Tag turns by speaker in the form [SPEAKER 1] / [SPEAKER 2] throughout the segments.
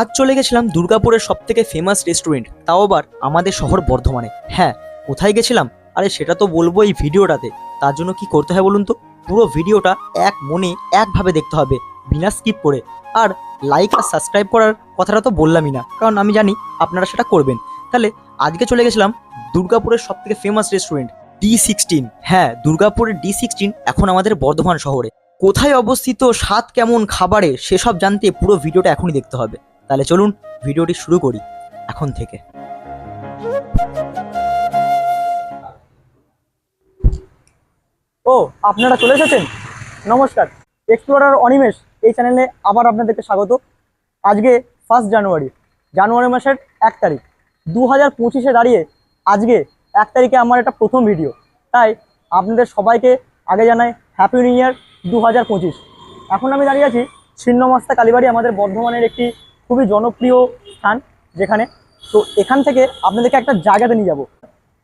[SPEAKER 1] আজ চলে গেছিলাম দুর্গাপুরের সব থেকে ফেমাস রেস্টুরেন্ট তাও আবার আমাদের শহর বর্ধমানে। হ্যাঁ কোথায় গেছিলাম? আরে সেটা তো বলব এই ভিডিওটাতে। তার জন্য কি করতে হয় বলুন তো? পুরো ভিডিওটা এক মনে একভাবে দেখতে হবে, বিনা স্কিপ করে। আর লাইক আর সাবস্ক্রাইব করার কথাটা তো বললামই না, কারণ আমি জানি আপনারা সেটা করবেন। তাহলে আজকে চলে গেছিলাম দুর্গাপুরের সব থেকে ফেমাস রেস্টুরেন্ট ডি সিক্সটিন হ্যাঁ দুর্গাপুরের ডি সিক্সটিন এখন আমাদের বর্ধমান শহরে। কোথায় অবস্থিত, স্বাদ কেমন, খাবারে, সেসব জানতে পুরো ভিডিওটা এখনই দেখতে হবে। তাহলে চলুন ভিডিওটি শুরু করি, এখন থেকে।
[SPEAKER 2] ও, আপনারা চলে এসেছেন? নমস্কার। এক্সপ্লোরার অনিমেষ, এই চ্যানেলে আবার আপনাদেরকে স্বাগত। আজকে ফার্স্ট জানুয়ারি জানুয়ারি মাসের এক তারিখ। দু হাজার পঁচিশে দাঁড়িয়ে আজকে এক তারিখে আমার এটা প্রথম ভিডিও তাই আপনাদের সবাইকে আগে জানাই হ্যাপি নিউ ইয়ার দু হাজার পঁচিশ। এখন আমি দাঁড়িয়ে আছি ছিন্নমস্তা কালীবাড়ি, আমাদের বর্ধমানের একটি খুবই জনপ্রিয় স্থান যেখানে। তো এখান থেকে আপনাদেরকে একটা জায়গাতে নিয়ে যাব।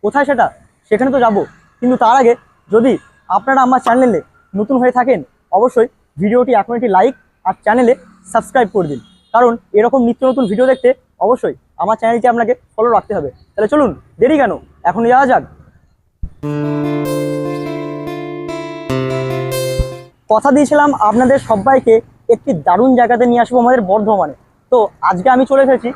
[SPEAKER 2] কোথায় সেটা? সেখানে তো যাব। কিন্তু তার আগে যদি আপনারা আমার চ্যানেলে নতুন হয়ে থাকেন, অবশ্যই ভিডিওটি এখন একটি লাইক আর চ্যানেলে সাবস্ক্রাইব করে দিন। কারণ এরকম নিত্য নতুন ভিডিও দেখতে অবশ্যই আমার চ্যানেলটি আপনাকে ফলো রাখতে হবে। তাহলে চলুন, দেরি কেন? এখন যাওয়া যাক। কথা দিয়েছিলাম আপনাদের সবাইকে একটি দারুণ জায়গাতে নিয়ে আসব আমাদের বর্ধমানে। তো আজকে আমি চলে এসেছি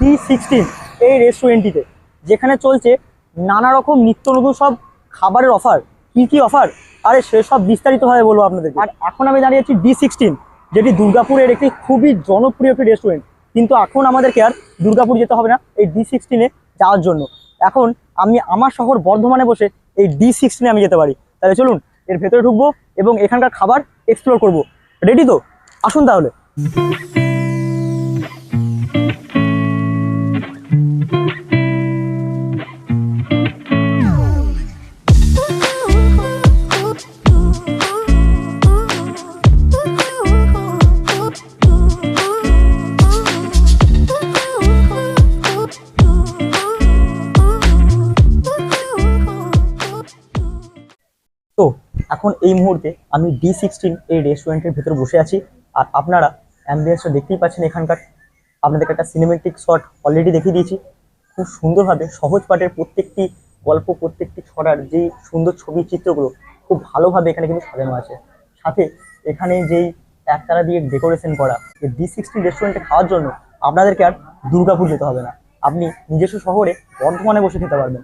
[SPEAKER 2] ডি সিক্সটিন এই রেস্টুরেন্টটিতে যেখানে চলছে নানা রকম নিত্য নতুন সব খাবারের অফার কি কি অফার আরে সেসব বিস্তারিতভাবে বলব আপনাদেরকে। আর এখন আমি দাঁড়িয়ে আছি ডি সিক্সটিন যেটি দুর্গাপুরের একটি খুবই জনপ্রিয় একটি রেস্টুরেন্ট কিন্তু এখন আমাদেরকে আর দুর্গাপুর যেতে হবে না এই ডি সিক্সটিনে যাওয়ার জন্য। এখন আমি আমার শহর বর্ধমানে বসে এই ডি সিক্সটিনে আমি যেতে পারি। তাহলে চলুন, এর ভেতরে ঢুকবো এবং এখানকার খাবার এক্সপ্লোর করব। রেডি তো? আসুন তাহলে। এখন এই মুহূর্তে আমি ডি সিক্সটিন এই রেস্টুরেন্টের ভেতর বসে আছি। আর আপনারা অ্যাম্বিয়েন্সটা দেখতেই পাচ্ছেন এখানকার। আপনাদেরকে একটা সিনেমেটিক শট অলরেডি দেখিয়ে দিয়েছি। খুব সুন্দরভাবে সহজ পাঠের প্রত্যেকটি গল্প, প্রত্যেকটি ছড়ার যেই সুন্দর ছবি, চিত্রগুলো খুব ভালোভাবে এখানে কিন্তু সাজানো আছে। সাথে এখানে যেই একতারা দিয়ে ডেকোরেশন করা ডি সিক্সটিন রেস্টুরেন্টে খাওয়ার জন্য আপনাদেরকে আর দুর্গাপুর যেতে হবে না। আপনি নিজস্ব শহরে বর্ধমানে বসে খেতে পারবেন।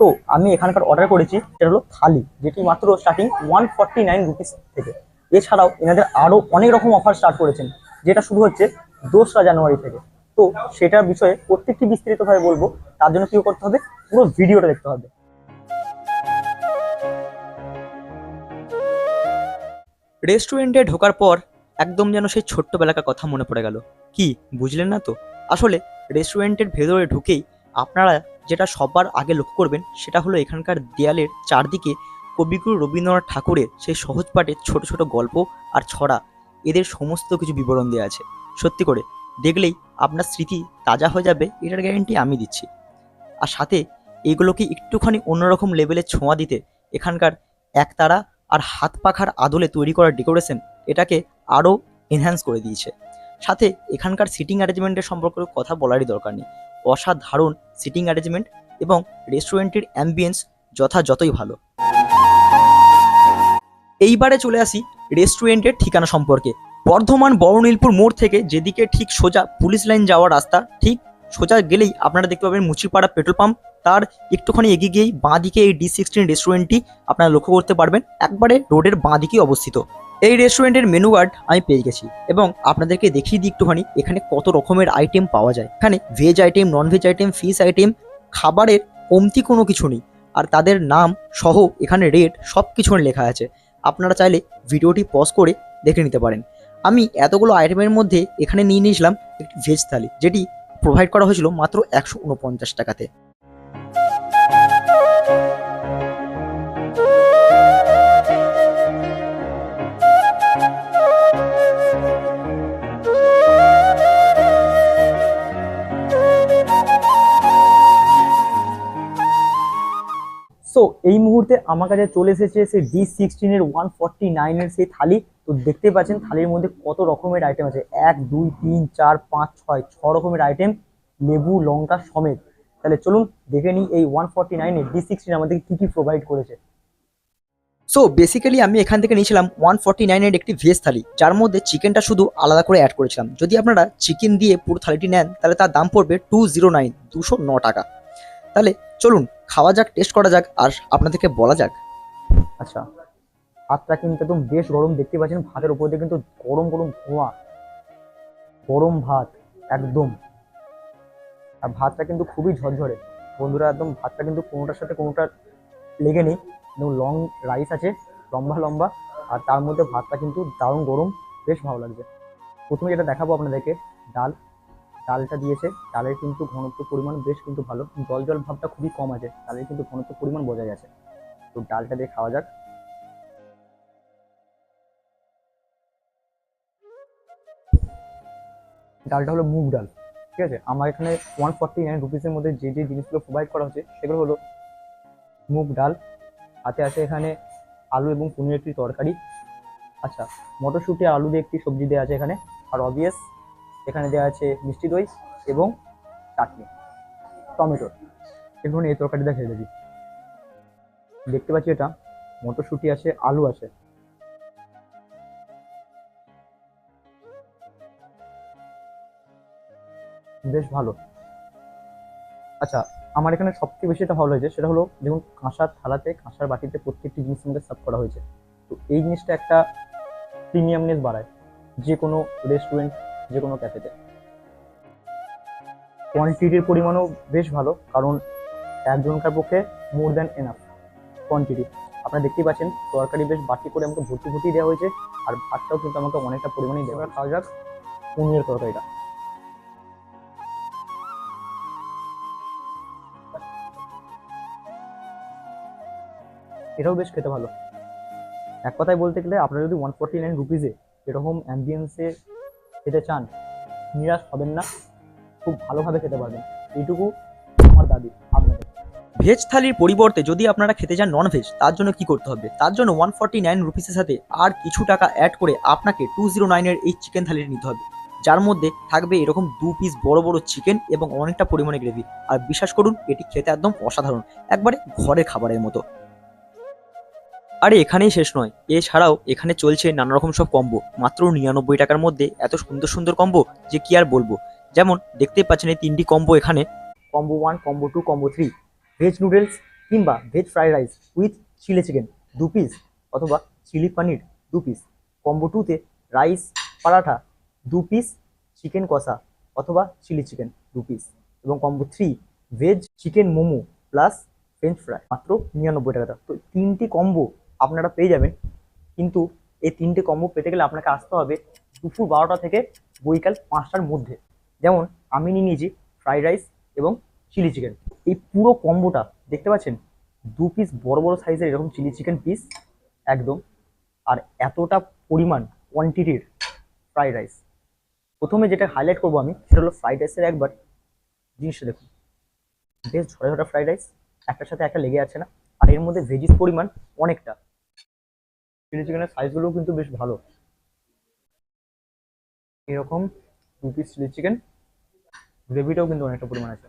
[SPEAKER 2] তো আমি এখানকার অর্ডার করেছি, সেটা হলো থালি, যেটি মাত্র starting one forty nine rupees থেকে। এছাড়াও এনাদের আরও অনেক রকম অফার স্টার্ট করেছেন, যেটা শুরু হচ্ছে দোসরা জানুয়ারি থেকে। তো সেটার বিষয়ে প্রত্যেকটি বিস্তারিতভাবে বলব, তার জন্য কী করতে হবে? পুরো ভিডিওটা দেখতে হবে।
[SPEAKER 1] রেস্টুরেন্টে ঢোকার পর একদম যেন সেই ছোট্টবেলাকার কথা মনে পড়ে গেল। কি, বুঝলেন না তো? আসলে রেস্টুরেন্টের ভেতরে ঢুকেই আপনারা যেটা সবার আগে লক্ষ্য করবেন, সেটা হলো এখানকার দেয়ালের চারদিকে কবিগুরু রবীন্দ্রনাথ ঠাকুরের সেই সহজ পাঠের ছোট ছোট গল্প আর ছড়া। এদের সমস্ত কিছু বিবরণ দেওয়া আছে। সত্যি করে, দেখলেই আপনার স্মৃতি তাজা হয়ে যাবে, এটার গ্যারেন্টি আমি দিচ্ছি। আর সাথে এইগুলোকে একটুখানি অন্যরকম লেভেলের ছোঁয়া দিতে এখানকার একতারা আর হাত পাখার আদলে তৈরি করা ডেকোরেশন এটাকে আরও এনহ্যান্স করে দিয়েছে। সাথে এখানকার সিটিং অ্যারেঞ্জমেন্টের সম্পর্কে কথা বলারই দরকার নেই। অসাধারণ সিটিং অ্যারেঞ্জমেন্ট এবং রেস্টুরেন্টের অ্যাম্বিয়েন্স যথাযথই ভালো। এইবারে চলে আসি রেস্টুরেন্টের ঠিকানা সম্পর্কে। বর্ধমান বড়নীলপুর মোড় থেকে যেদিকে ঠিক সোজা পুলিশ লাইন যাওয়ার রাস্তা, ঠিক সোজা গেলেই আপনারা দেখতে পাবেন মুচিপাড়া পেট্রোল পাম্প। তার একটুখানি এগিয়ে গিয়েই বাঁ দিকে এই ডি সিক্সটিন রেস্টুরেন্টটি আপনারা লক্ষ্য করতে পারবেন। একবারে রোডের বাঁ দিকেই অবস্থিত। এই রেস্টুরেন্টের মেনু কার্ড আমি পেয়ে গেছি এবং আপনাদেরকে দেখিয়ে দিই একটুখানি, এখানে কত রকমের আইটেম পাওয়া যায়। এখানে veg item non veg item fish item খাবারের কমতি কোনো কিছু নেই। আর তাদের নাম সহ এখানে রেট সব কিছু লেখা আছে। আপনারা চাইলে ভিডিওটি পজ করে দেখে নিতে পারেন। আমি এতগুলো আইটেমের মধ্যে এখানে নিয়ে নিয়েছিলাম একটি ভেজ থালি, যেটি প্রোভাইড করা হয়েছিল মাত্র একশো উনপঞ্চাশ টাকাতে।
[SPEAKER 2] সো এই মুহূর্তে আমার কাছে চলে এসেছে সেই ডি সিক্সটিনের ওয়ান ফর্টি নাইনের সেই থালি। তো দেখতেই পাচ্ছেন থালির মধ্যে কত রকমের আইটেম আছে। এক, দুই, তিন, চার, পাঁচ, ছয়, ছ রকমের আইটেম লেবু, লঙ্কা সমেত। তাহলে চলুন দেখে নিই এই ওয়ান ফর্টি নাইনে ডি সিক্সটিন আমাদেরকে কী কী প্রোভাইড করেছে।
[SPEAKER 1] সো বেসিক্যালি আমি এখান থেকে নিয়েছিলাম ওয়ান ফর্টি নাইনের একটি ভেজ থালি। যার মধ্যে চিকেনটা শুধু আলাদা করে অ্যাড করেছিলাম। যদি আপনারা চিকেন দিয়ে পুরো থালিটি নেন, তাহলে তার দাম পড়বে টু জিরো নাইন দুশো ন টাকা। তাহলে চলুন, খাওয়া যাক টেস্ট করা যাক, আর আপনাদেরকে বলা যাক।
[SPEAKER 2] আচ্ছা ভাতটা কিন্তু একদম বেশ গরম, দেখতে পাচ্ছেন, ভাতের উপর দিয়ে কিন্তু গরম গরম ধোঁয়া। গরম ভাত, একদম। আর ভাতটা কিন্তু খুবই ঝরঝরে। বন্ধুরা, একদম ভাতটা কিন্তু কোনোটার সাথে কোনোটা লেগে নেই। একদম লং রাইস আছে, লম্বা লম্বা, আর তার মধ্যে ভাতটা কিন্তু দারুণ গরম, বেশ ভালো লাগছে। প্রথমে যেটা দেখাবো আপনাদেরকে, ডাল। ডালটা দিয়েছে, ডালের কিন্তু ঘনত্ব পরিমাণ বেশ কিন্তু ভালো। জল জল ভাবটা খুবই কম আছে, ডালের কিন্তু ঘনত্ব পরিমাণ বোঝা গেছে তো ডালটা দিয়ে খাওয়া যাক। ডালটা হলো মুগ ডাল, ঠিক আছে? আমার এখানে ওয়ান ফর্টি নাইন রুপিসের মধ্যে যে যে জিনিসগুলো প্রোভাইড করা হচ্ছে, সেগুলো হলো মুগ ডাল হাতে আছে এখানে আলু এবং পনির একটি তরকারি। আচ্ছা মটরশুঁটি, আলু দিয়ে একটি সবজি দেওয়া আছে এখানে, আর অবভিয়াস এখানে দেওয়া আছে মিষ্টি দই এবং চাটনি, টমেটো। এখন এই তরকারিটা খেয়ে দেখি। দেখতে পাচ্ছি এটা, মটরশুঁটি আছে, আলু আছে। বেশ ভালো। আচ্ছা আমার এখানে সবথেকে বেশি এটা ভালো হয়েছে, সেটা হলো, দেখুন, কাঁসার থালাতে, কাঁসার বাটিতে প্রত্যেকটি জিনিস আমাদের সার্ভ করা হয়েছে। তো এই জিনিসটা একটা প্রিমিয়ামনেস বাড়ায়। যে কোনো রেস্টুরেন্ট যে কোনো ক্যাফেতে কোয়ান্টিটির পরিমাণও বেশ ভালো, কারণ একজনকার পক্ষে মোর দ্যান এনাফ কোয়ান্টিটি আপনারা দেখতেই পাচ্ছেন, তরকারি বেশ বাটি করে আমাকে ভর্তি ভর্তি দেওয়া হয়েছে, আর ভাতটাও কিন্তু আমাকে অনেকটা পরিমাণে দেওয়া খাওয়া যাক পনিরের তরকারিটা। এটাও বেশ খেতে ভালো। এক কথায় বলতে গেলে, আপনারা যদি ওয়ান ফোর্টি নাইন রুপিসে এরকম অ্যাম্বিয়েন্সে খেতে চান, নিরাশ হবেন না, খুব ভালোভাবে খেতে পারবেন। এইটুকু আমার দাবি আপনাদের।
[SPEAKER 1] ভেজ থালির পরিবর্তে যদি আপনারা খেতে যান নন ভেজ তার জন্য কি করতে হবে? তার জন্য ওয়ান ফর্টি নাইন রুপিসের সাথে আর কিছু টাকা অ্যাড করে আপনাকে টু জিরো নাইনের এই চিকেন থালিটি নিতে হবে। যার মধ্যে থাকবে এরকম দু পিস বড় বড় চিকেন এবং অনেকটা পরিমাণে গ্রেভি আর বিশ্বাস করুন, এটি খেতে একদম অসাধারণ। একবারে ঘরের খাবারের মতো। আরে এখানেই শেষ নয়। এছাড়াও এখানে চলছে নানা রকম সব কম্বো। মাত্র নিরানব্বই টাকার মধ্যে এত সুন্দর সুন্দর কম্বো যে কি আর বলব? যেমন দেখতে পাচ্ছেন এই তিনটি কম্বো এখানে।
[SPEAKER 2] Combo one combo two combo three veg noodles কিংবা veg fried rice with chilli chicken দু পিস অথবা চিলি পনির দু পিস কম্বো টুতে রাইস পরাঠা দু পিস চিকেন কষা অথবা চিলি চিকেন দু পিস এবং combo three veg chicken momo plus French fry মাত্র নিরানব্বই টাকাটা তো তিনটি কম্বো আপনারা পেয়ে যাবেন। কিন্তু এই তিনটে কম্বো পেতে গেলে আপনাকে আসতে হবে দুপুর বারোটা থেকে বৈকাল পাঁচটার মধ্যে। যেমন আমি নিয়ে নিয়েছি ফ্রাইড রাইস এবং চিলি চিকেন এই পুরো কম্বোটা দেখতে পাচ্ছেন? দু পিস বড় বড় সাইজের এরকম চিলি চিকেন পিস একদম। আর এতটা পরিমাণ কোয়ান্টিটির ফ্রাইড রাইস প্রথমে যেটা হাইলাইট করব আমি, সেটা হলো ফ্রাইড রাইসের একবার জিনিসটা দেখুন। বেশ ঝরা ঝরা ফ্রাইড রাইস একটার সাথে একটা লেগে আছে না। আর এর মধ্যে ভেজিস পরিমাণ অনেকটা। চিলি চিকেনের সাইজগুলোও কিন্তু বেশ ভালো। এরকম দু পিস চিলি চিকেন গ্রেভিটাও কিন্তু অনেকটা পরিমাণ আছে।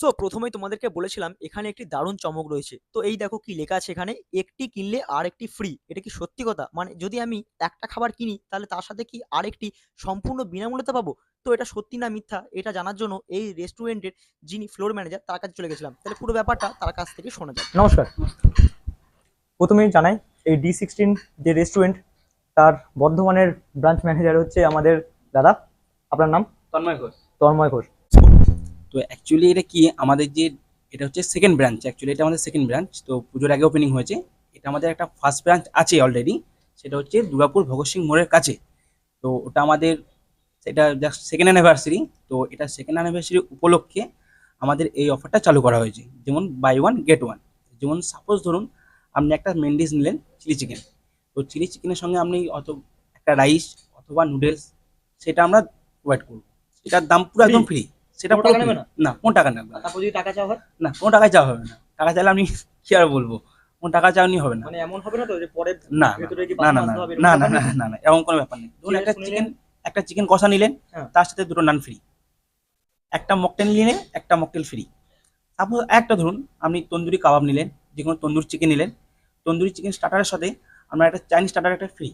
[SPEAKER 1] সো প্রথমেই তোমাদেরকে বলেছিলাম এখানে একটি দারুণ চমক রয়েছে। তো এই দেখো কি লেখা আছে এখানে একটি কিনলে আর একটি ফ্রি এটা কি সত্যি কথা? মানে যদি আমি একটা খাবার কিনি তাহলে তার সাথে কি আরেকটি সম্পূর্ণ বিনামূল্যতে পাবো? তো এটা সত্যি না মিথ্যা? এটা জানার জন্য এই রেস্টুরেন্টের যিনি ফ্লোর ম্যানেজার তার কাছে চলে গেছিলাম। তাহলে পুরো ব্যাপারটা তার কাছ থেকে শোনা যায়
[SPEAKER 2] নমস্কার। প্রথমেই জানাই এই ডি সিক্সটিন যে রেস্টুরেন্ট তার বর্ধমানের ব্রাঞ্চ ম্যানেজার হচ্ছে আমাদের দাদা। আপনার নাম?
[SPEAKER 3] তন্ময় ঘোষ।
[SPEAKER 2] তন্ময় ঘোষ।
[SPEAKER 3] তো অ্যাকচুয়ালি এটা কি? আমাদের যে এটা হচ্ছে সেকেন্ড ব্রাঞ্চ অ্যাকচুয়ালি এটা আমাদের সেকেন্ড ব্রাঞ্চ তো পুজোর আগে ওপেনিং হয়েছে। এটা আমাদের একটা ফার্স্ট ব্রাঞ্চ আছে অলরেডি সেটা হচ্ছে দুর্গাপুর ভগৎ সিং মোড়ের কাছে। তো ওটা আমাদের এটা জাস্ট সেকেন্ড অ্যানিভার্সারি তো এটা সেকেন্ড অ্যানিভার্সারি উপলক্ষে আমাদের এই অফারটা চালু করা হয়েছে। যেমন বাই ওয়ান গেট ওয়ান যেমন সাপোজ ধরুন আপনি একটা মেন ডিশ নিলেন চিলি চিকেন তো চিলি চিকেনের সঙ্গে আপনি অত একটা রাইস অথবা নুডলস সেটা আমরা প্রোভাইড করব। সেটার দাম পুরো একদম ফ্রি সেটা
[SPEAKER 2] কোনো
[SPEAKER 3] পুরো
[SPEAKER 2] টাকা নেবে না?
[SPEAKER 3] না কোনো টাকা নেবে না।
[SPEAKER 2] তারপর যদি টাকা চাওয়া হয়?
[SPEAKER 3] না কোনো টাকায় চাওয়া হবে না। টাকা চাইলে আমি কি আর বলব? কোনো টাকা চাওনি হবে না।
[SPEAKER 1] মানে এমন হবে না তো যে পরে
[SPEAKER 3] না না না না না না না না না এমন কোনো ব্যাপার নেই। ধরুন একটা চিকেন একটা চিকেন কষা নিলেন
[SPEAKER 1] হ্যাঁ।
[SPEAKER 3] তার সাথে দুটো নান ফ্রি একটা মকটেল নিলেন একটা মকটেল ফ্রি তারপর একটা ধরুন আপনি তন্দুরি কাবাব নিলেন যে কোনো তন্দুর চিকেন নিলেন তন্দুরি চিকেন স্টার্টারের সাথে আমরা একটা চাইনিজ স্টার্টার একটা ফ্রি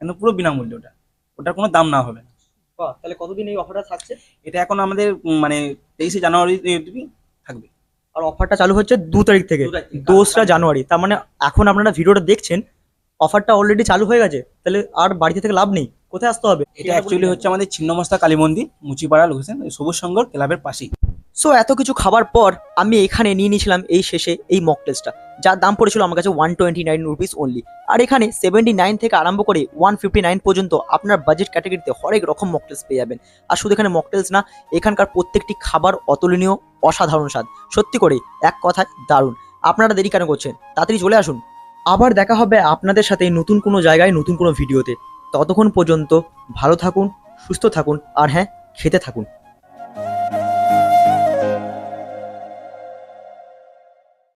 [SPEAKER 3] একদম পুরো বিনামূল্যে ওটা। ওটার কোনো দাম না হবে।
[SPEAKER 1] বাহ, তাহলে কতদিন এই অফারটা থাকছে?
[SPEAKER 3] এটা এখন আমাদের মানে তেইশে জানুয়ারি অবধি থাকবে।
[SPEAKER 1] আর অফারটা চালু হচ্ছে দু তারিখ থেকে
[SPEAKER 3] দু তারিখ থেকে।
[SPEAKER 1] দোসরা জানুয়ারি। তার মানে এখন আপনারা ভিডিওটা দেখছেন অফারটা অলরেডি চালু হয়ে গেছে। তাহলে আর বাড়িতে থেকে লাভ নেই। কোথায় আসতে হবে?
[SPEAKER 3] এটা অ্যাকচুয়ালি হচ্ছে আমাদের ছিন্নমস্তা কালী মন্দির মুচিপাড়া লোকেশন সবুজ সংঘর ক্লাবের পাশেই।
[SPEAKER 1] সো এত কিছু খাবার পর আমি এখানে নিয়ে নিয়েছিলাম এই শেষে এই মকটেলসটা যার দাম পড়েছিল আমার কাছে one twenty nine rupees only আর এখানে সেভেন্টি নাইন থেকে আরম্ভ করে ওয়ান ফিফটি নাইন পর্যন্ত আপনার বাজেট ক্যাটাগরিতে হরেক রকম মকটেলস পেয়ে যাবেন। আর শুধু এখানে মকটেলস না, এখানকার প্রত্যেকটি খাবার অতুলনীয়, অসাধারণ স্বাদ। সত্যি করে, এক কথায় দারুণ। আপনারা দেরি কেন করছেন? তাড়াতাড়ি চলে আসুন। আবার দেখা হবে আপনাদের সাথে নতুন কোনো জায়গায়, নতুন কোনো ভিডিওতে। ততক্ষণ পর্যন্ত ভালো থাকুন, সুস্থ থাকুন, আর হ্যাঁ খেতে থাকুন।